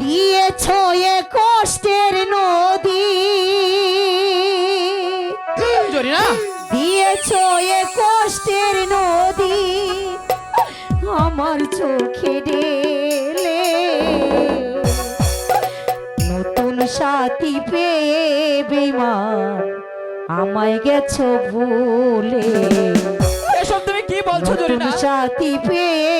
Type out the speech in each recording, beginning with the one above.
দিয়েছ। এ কষ্টের নদী। দিয়েছ এ কষ্টের নদী। আমার চোখে ডেলে নতুন সাথী পেয়ে বেমান আমায় গেছ ভুলে। এসব তুমি কি বলছো সাথী পেয়ে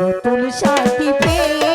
নতুন সাথী পেয়ে